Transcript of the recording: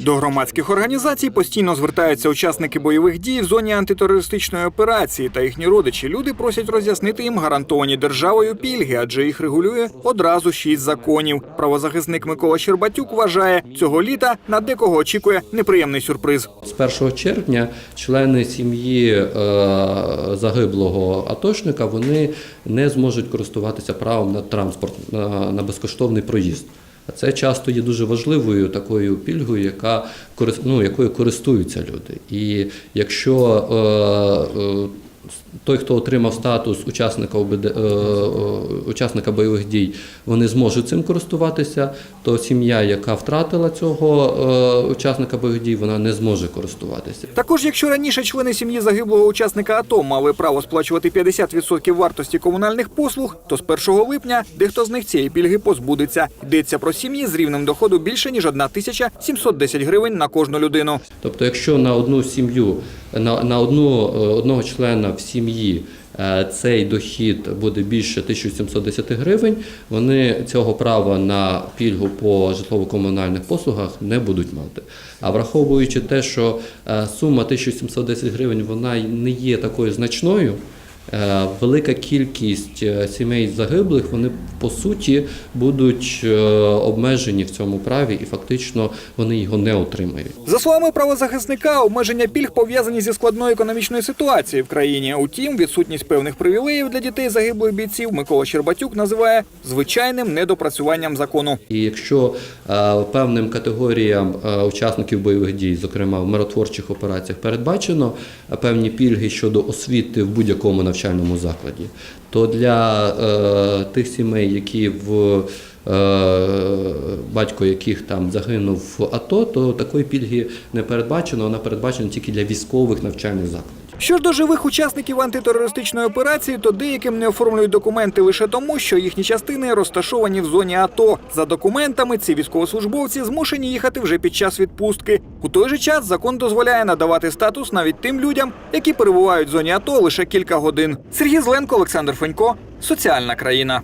До громадських організацій постійно звертаються учасники бойових дій в зоні антитерористичної операції та їхні родичі. Люди просять роз'яснити їм гарантовані державою пільги, адже їх регулює одразу шість законів. Правозахисник Микола Щербатюк вважає, цього літа на декого очікує неприємний сюрприз. З 1 червня члени сім'ї е, загиблого атошника вони не зможуть користуватися правом на транспорт на, на безкоштовний проїзд. А це часто є дуже важливою такою пільгою, яка ну, якою користуються люди. І якщо е, е, той, хто отримав статус учасника е, е, учасника бойових дій, вони зможуть цим користуватися, то сім'я, яка втратила цього е, учасника бойових дій, вона не зможе користуватися. Також, якщо раніше члени сім'ї загиблого учасника АТО мали право сплачувати 50% вартості комунальних послуг, то з 1 липня дехто з них цієї пільги позбудеться. Йдеться про сім'ї з рівнем доходу більше ніж 1 тисяча 710 гривень на кожну людину. Тобто, якщо на одну сім'ю, на, на одну, е, одного члена в сім'ї е, цей дохід буде більше 1710 гривень, вони цього права на пільгу по житлово-комунальних послугах не будуть мати. А враховуючи те, що е, сума 1710 гривень вона не є такою значною. Е, Велика кількість е, сімей загиблих вони по суті будуть е, обмежені в цьому праві, і фактично вони його не отримають. За словами правозахисника, обмеження пільг пов'язані зі складною економічною ситуацією в країні. Утім, відсутність певних привілеїв для дітей загиблих бійців Микола Щербатюк називає звичайним недопрацюванням закону. І якщо певним категоріям учасників бойових дій, зокрема в миротворчих операціях, передбачено певні пільги щодо освіти в будь-якому навчальному закладі, то для е, тих сімей, які в е, батько яких там загинув в АТО, то такої пільги не передбачено. Вона передбачена тільки для військових навчальних закладів. Що ж до живих учасників антитерористичної операції, то деяким не оформлюють документи лише тому, що їхні частини розташовані в зоні АТО. За документами ці військовослужбовці змушені їхати вже під час відпустки. У той же час закон дозволяє надавати статус навіть тим людям, які перебувають в зоні АТО лише кілька годин. Сергій Зленко, Олександр Фенько, соціальна країна.